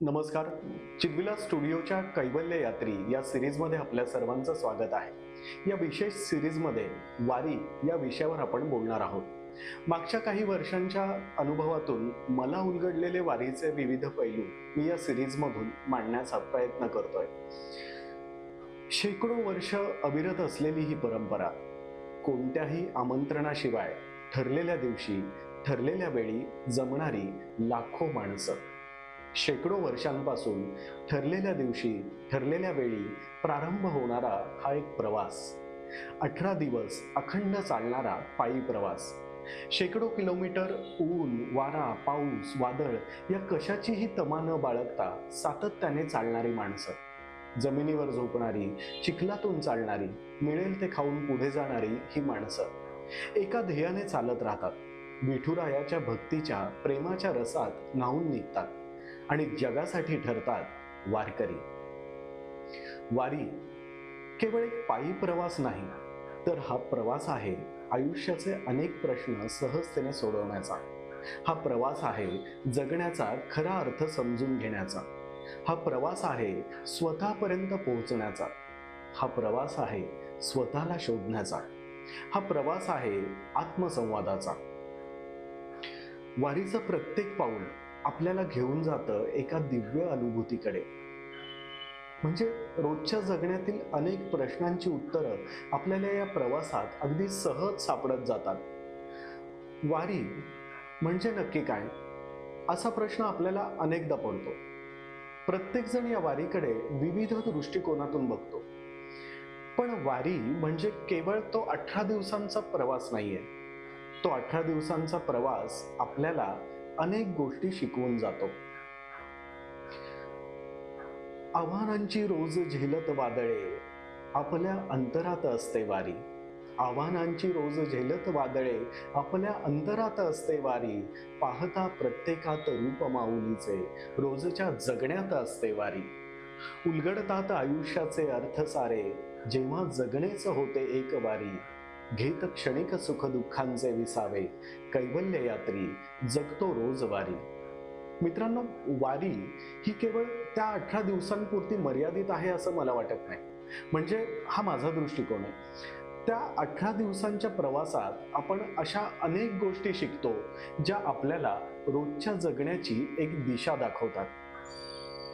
नमस्कार. चिदविला स्टुडिओच्या कैवल्य यात्री या सिरीजमध्ये आपल्या सर्वांचं स्वागत आहे. या विशेष सिरीजमध्ये वारी या विषयावर आपण बोलणार आहोत. मागच्या काही वर्षांच्या अनुभवातून मला उलगडलेले वारीचे विविध पैलू मी या सिरीजमधून मांडण्याचा प्रयत्न करतोय. शेकडो वर्ष अविरत असलेली ही परंपरा कोणत्याही आमंत्रणाशिवाय ठरलेल्या दिवशी ठरलेल्या वेळी जमणारी लाखो माणसं. शेकडो वर्षांपासून ठरलेल्या दिवशी ठरलेल्या वेळी प्रारंभ होणारा हा एक प्रवास. अठरा दिवस अखंड चालणारा पायी प्रवास. शेकडो किलोमीटर ऊन वारा पाऊस वादळ या कशाचीही तमा न बाळगता सातत्याने चालणारी माणसं. जमिनीवर झोपणारी चिखलातून चालणारी मिळेल ते खाऊन पुढे जाणारी ही माणसं. एका ध्येयाने चालत राहतात. विठुरायाच्या भक्तीच्या प्रेमाच्या रसात न्हावून निघतात. आणि जगासाठी ठरतात वारकरी. वारी केवळ एक पायी प्रवास नाही तर हा प्रवास आहे आयुष्याचे अनेक प्रश्न सहजतेने सोडवण्याचा. हा प्रवास आहे जगण्याचा खरा अर्थ समजून घेण्याचा. हा प्रवास आहे स्वतःपर्यंत पोहोचण्याचा. हा प्रवास आहे स्वतःला शोधण्याचा. हा प्रवास आहे आत्मसंवादाचा. वारीचं प्रत्येक पाऊल आपल्याला घेऊन जातं एका दिव्य अनुभूतीकडे. म्हणजे रोजच्या जगण्यातील अनेक प्रश्नांची उत्तरं आपल्याला या प्रवासात अगदी सहज सापडत जातात. वारी म्हणजे नक्की काय? असा प्रश्न आपल्याला अनेकदा पडतो. प्रत्येकजण या वारीकडे विविध दृष्टिकोनातून बघतो. पण वारी म्हणजे केवळ तो अठरा दिवसांचा प्रवास नाहीये. तो अठरा दिवसांचा प्रवास आपल्याला अनेक गोष्टी शिकवून जातो. आव्हानांची रोज झेलत वादळे आपल्या अंतरात असते वारी. आव्हानांची रोज झेलत वादळे आपल्या अंतरात असते वारी. पाहता प्रत्येकात रूप माऊलीचे रोजच्या जगण्यात असते वारी. उलगडतात आयुष्याचे अर्थ सारे जेव्हा जगणेच होते एक वारी. घेत क्षणिक सुख दुःखांचे विसावे. कैवल्य यात्री जगतो रोज वारी. मित्रांनो वारी ही केवळ त्या अठरा दिवसांपुरती मर्यादित आहे असं मला वाटत नाही. म्हणजे हा माझा दृष्टिकोन आहे. त्या अठरा दिवसांच्या प्रवासात आपण अशा अनेक गोष्टी शिकतो ज्या आपल्याला रोजच्या जगण्याची एक दिशा दाखवतात.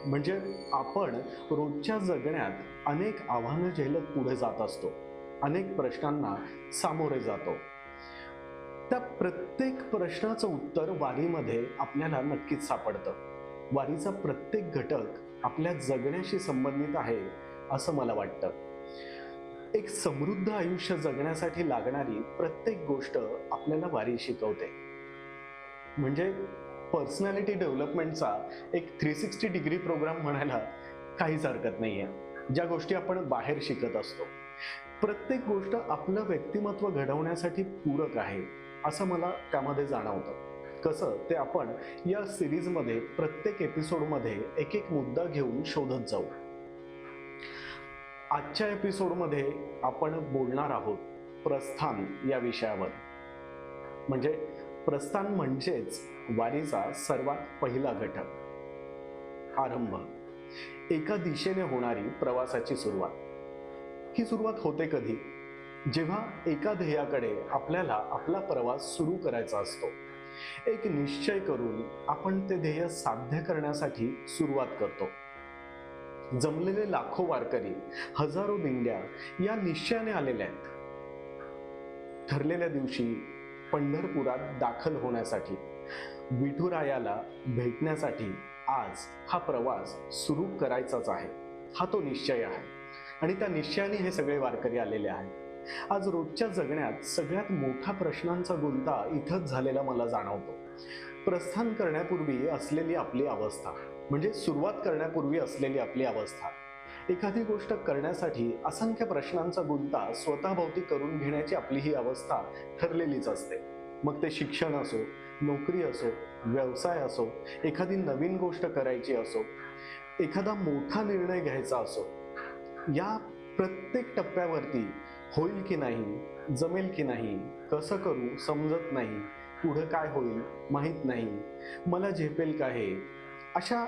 म्हणजे आपण रोजच्या जगण्यात अनेक आव्हानं झेलत पुढे जात असतो. अनेक प्रश्नांना सामोरे जातो. त्या प्रत्येक प्रश्नाचं उत्तर वारीमध्ये आपल्याला नक्कीच सापडतं. वारीचा प्रत्येक घटक आपल्या जगण्याशी संबंधित आहे असं मला वाटतं. एक समृद्ध आयुष्य जगण्यासाठी लागणारी प्रत्येक गोष्ट आपल्याला वारी शिकवते. म्हणजे पर्सनॅलिटी डेव्हलपमेंटचा एक थ्री सिक्स्टी डिग्री प्रोग्राम म्हणायला काहीच हरकत नाही आहे ज्या गोष्टी आपण बाहेर शिकत असतो. प्रत्येक गोष्ट आपलं व्यक्तिमत्व घडवण्यासाठी पूरक आहे असं मला त्यामध्ये जाणवतं. कसं ते आपण या सिरीजमध्ये प्रत्येक एपिसोडमध्ये एक एक मुद्दा घेऊन शोधत जाऊ. आजच्या एपिसोडमध्ये आपण बोलणार आहोत प्रस्थान या विषयावर. म्हणजे प्रस्थान म्हणजेच वारीचा सर्वात पहिला घटक. आरंभ. एका दिशेने होणारी प्रवासाची सुरुवात. ही सुरुवात होते कधी? जेव्हा एका ध्येयाकडे आपल्याला आपला प्रवास सुरू करायचा असतो एक निश्चय करून आपण ते ध्येय साध्य करण्यासाठी सुरुवात करतो. जमलेले लाखो वारकरी हजारो दिंड्या या निश्चयाने आलेल्या आहेत. ठरलेल्या दिवशी पंढरपुरात दाखल होण्यासाठी विठुरायाला भेटण्यासाठी आज हा प्रवास सुरू करायचाच आहे. हा तो निश्चय आहे. आणि त्या निश्चयाने हे सगळे वारकरी आलेले आहेत. आज रोजच्या जगण्यात सगळ्यात मोठा प्रश्नांचा गुंता इथंच झालेला मला जाणवतो. प्रस्थान करण्यापूर्वी असलेली आपली अवस्था म्हणजे सुरुवात करण्यापूर्वी असलेली आपली अवस्था. एखादी गोष्ट करण्यासाठी असंख्य प्रश्नांचा गुंता स्वतःभोवती करून घेण्याची आपली ही अवस्था ठरलेलीच असते. मग ते शिक्षण असो नोकरी असो व्यवसाय असो एखादी नवीन गोष्ट करायची असो एखादा मोठा निर्णय घ्यायचा असो या प्रत्येक टप्प्यावरती होईल की नाही जमेल की नाही कसं करू समजत नाही पुढं काय होईल माहीत नाही मला झेपेल का हे? अशा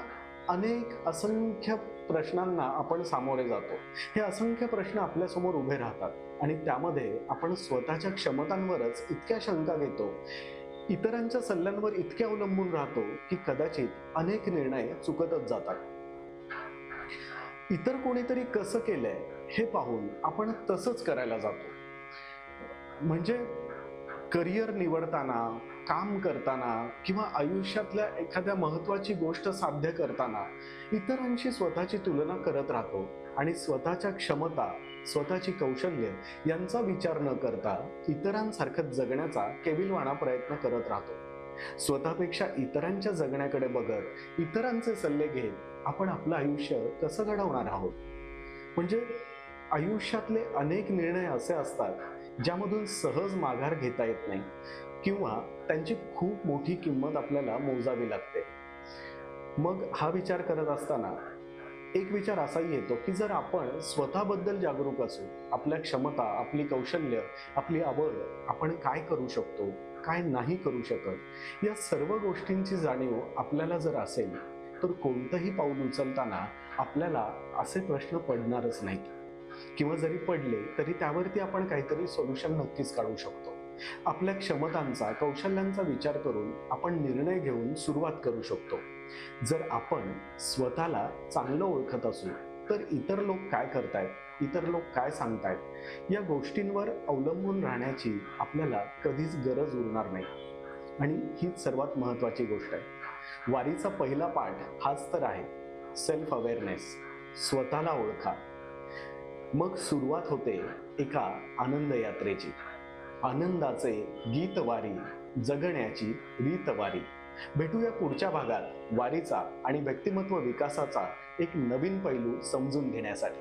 अनेक असंख्य प्रश्नांना आपण सामोरे जातो. हे असंख्य प्रश्न आपल्यासमोर उभे राहतात आणि त्यामध्ये आपण स्वतःच्या क्षमतांवरच इतक्या शंका घेतो इतरांच्या सल्ल्यांवर इतके अवलंबून राहतो की कदाचित अनेक निर्णय चुकतच जातात. इतर कोणीतरी कसं केलंय हे पाहून आपण तसंच करायला जातो. म्हणजे करिअर निवडताना काम करताना किंवा आयुष्यातल्या एखाद्या महत्वाची गोष्ट साध्य करताना इतरांशी स्वतःची तुलना करत राहतो आणि स्वतःच्या क्षमता स्वतःची कौशल्य यांचा विचार न करता इतरांसारखं जगण्याचा केविलवाणा प्रयत्न करत राहतो. स्वतःपेक्षा इतरांच्या जगण्याकडे बघत इतरांचे सल्ले घेत आपण आपलं आयुष्य कसं घडवणार आहोत? म्हणजे आयुष्यातले अनेक निर्णय असे असतात ज्यामधून सहज माघार घेता येत नाही किंवा त्यांची खूप मोठी किंमत आपल्याला मोजावी लागते. मग हा विचार करत असताना एक विचार असाही येतो की जर आपण स्वतःबद्दल जागरूक असू आपल्या क्षमता आपली कौशल्य आपली आवड आपण काय करू शकतो काय नाही करू शकत या सर्व गोष्टींची जाणीव आपल्याला जर असेल तर कोणतंही पाऊल उचलताना आपल्याला असे प्रश्न पडणारच नाहीत. किंवा जरी पडले तरी त्यावरती आपण काहीतरी सोल्युशन नक्कीच काढू शकतो. आपल्या क्षमतांचा कौशल्यांचा विचार करून आपण निर्णय घेऊन सुरुवात करू शकतो. जर आपण स्वतःला चांगलं ओळखत असू तर इतर लोक काय करतायत इतर लोक काय सांगतायत या गोष्टींवर अवलंबून राहण्याची आपल्याला कधीच गरज उरणार नाही. आणि हीच सर्वात महत्त्वाची गोष्ट आहे. वारीचा पहिला पाठ हाच तर आहे. सेल्फ अवेअरनेस स्वतःला ओळखा. मग सुरुवात होते एका आनंद यात्रेची. आनंदाचे गीत वारी जगण्याची रीतवारी. भेटूया पुढच्या भागात वारीचा आणि व्यक्तिमत्व विकासाचा एक नवीन पैलू समजून घेण्यासाठी.